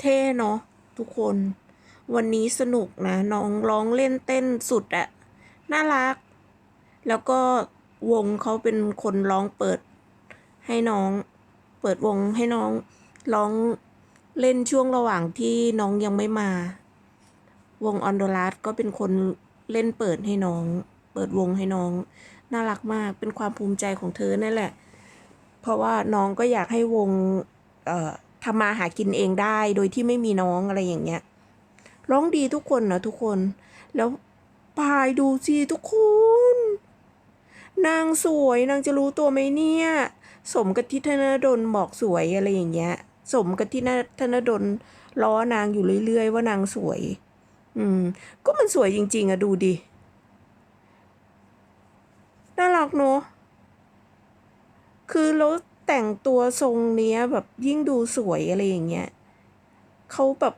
เท่เนาะทุกคน วันนี้สนุกนะ น้องร้องเล่นเต้นสุดอะน่ารัก แล้วก็วงเขาเป็นคนร้องเปิด ให้น้อง เปิดวงให้น้องร้องเล่นช่วงระหว่างที่น้องยังไม่มา วงออนโดรัสก็เป็นคนเล่นเปิดให้น้อง เปิดวงให้น้อง น่ารักมากเป็นความภูมิใจของเธอนั่นแหละ เพราะว่าน้องก็อยากให้วง เอ่อ ทำมาหากินเองได้โดยที่ไม่มีน้องอะไรอย่างเงี้ยร้องดีทุกคนนะทุกคน แล้วปายดูสิทุกคน นางสวยนางจะรู้ตัวไหมเนี่ย สมกับที่ธนดลบอกสวยอะไรอย่างเงี้ย สมกับที่ธนดลล้อนางอยู่เรื่อย ๆ ว่านางสวย อืม ก็มันสวยจริง ๆอะดูดิน่ารักเนอะคือแล้ว แต่งตัวทรงเนี้ยแบบยิ่งดูสวยอะไรอย่างเงี้ยเขาแบบ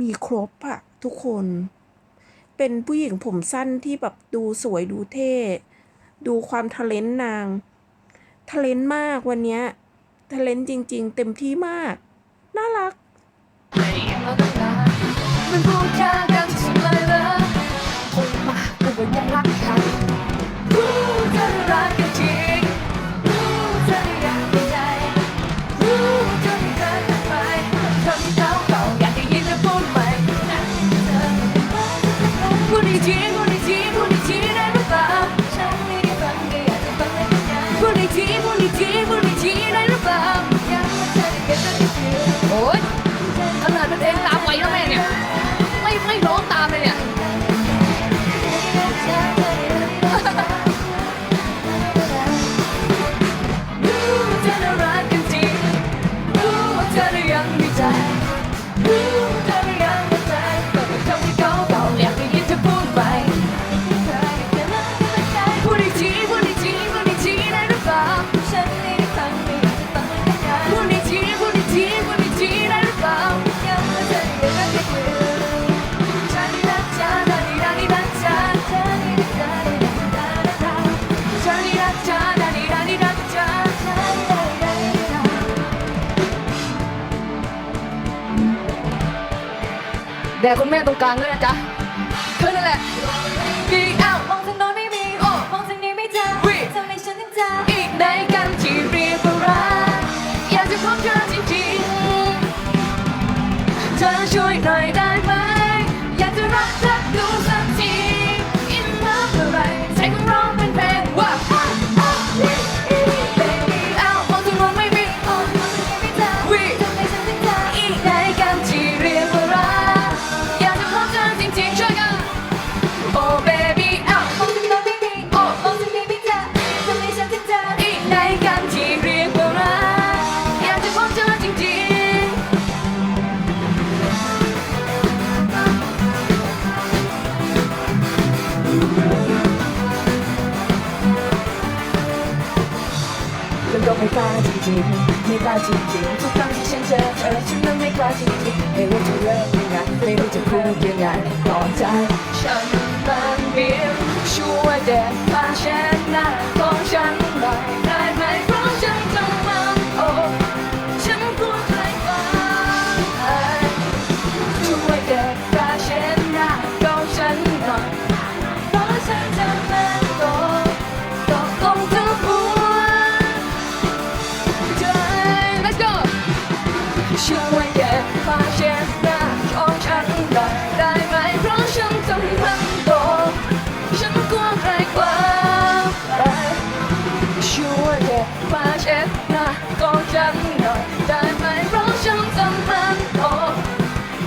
มีครบอะทุกคน เป็นผู้หญิงผมสั้นที่แบบดูสวยดูเท่ ดูความทะเลนนางทะเลนมากวันเนี้ยทะเลนจริง ๆ เต็มที่มาก น่ารักมันพูด แด่คุณแม่ตรงกลางด้วยนะจ๊ะ ไม่กล้าจริงๆไม่กล้าจริงๆทุกครั้งที่ฉันเจอเธอฉันนั้นไม่กล้าจริงๆไม่รู้จะเริ่มยังไงไม่รู้จะพูดยังไงต่อใจฉันมันเบี้ยวช่วยเด็ดผ้าเช็ดหน้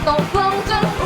东风尊